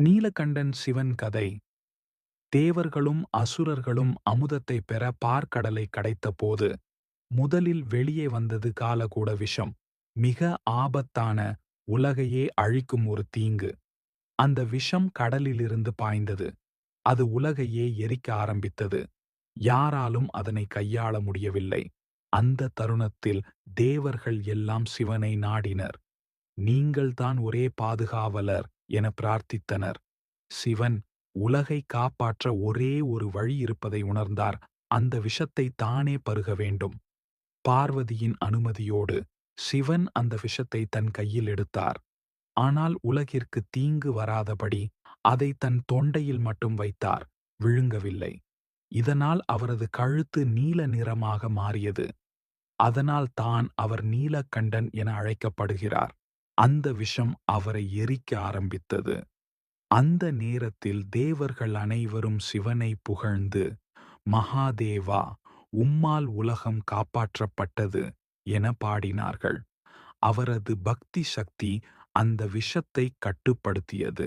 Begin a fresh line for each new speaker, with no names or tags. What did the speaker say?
நீலகண்டன் சிவன் கதை. தேவர்களும் அசுரர்களும் அமுதத்தை பெற பார்க்கடலை கடைத்தபோது முதலில் வெளியே வந்தது காலகூட விஷம். மிக ஆபத்தான உலகையே அழிக்கும் ஒரு தீங்கு. அந்த விஷம் கடலிலிருந்து பாய்ந்தது. அது உலகையே எரிக்க ஆரம்பித்தது. யாராலும் அதனை கையாள முடியவில்லை. அந்த தருணத்தில் தேவர்கள் எல்லாம் சிவனை நாடினர். நீங்கள்தான் ஒரே பாதுகாவலர். என பிரார்த்தித்தனர். சிவன் உலகை காப்பாற்ற ஒரே ஒரு வழி இருப்பதை உணர்ந்தார். அந்த விஷத்தை தானே பருக வேண்டும். பார்வதியின் அனுமதியோடு சிவன் அந்த விஷத்தை தன் கையில் எடுத்தார். ஆனால் உலகிற்கு தீங்கு வராதபடி அதை தன் தொண்டையில் மட்டும் வைத்தார். விழுங்கவில்லை. இதனால் அவரது கழுத்து நீல நிறமாக மாறியது. அதனால் தான் அவர் நீலக்கண்டன் என அழைக்கப்படுகிறார். அந்த விஷம் அவரை எரிக்க ஆரம்பித்தது. அந்த நேரத்தில் தேவர்கள் அனைவரும் சிவனை புகழ்ந்து மகாதேவா உம்மால் உலகம் காப்பாற்றப்பட்டது என பாடினார்கள். அவரது பக்தி சக்தி அந்த விஷத்தை கட்டுப்படுத்தியது.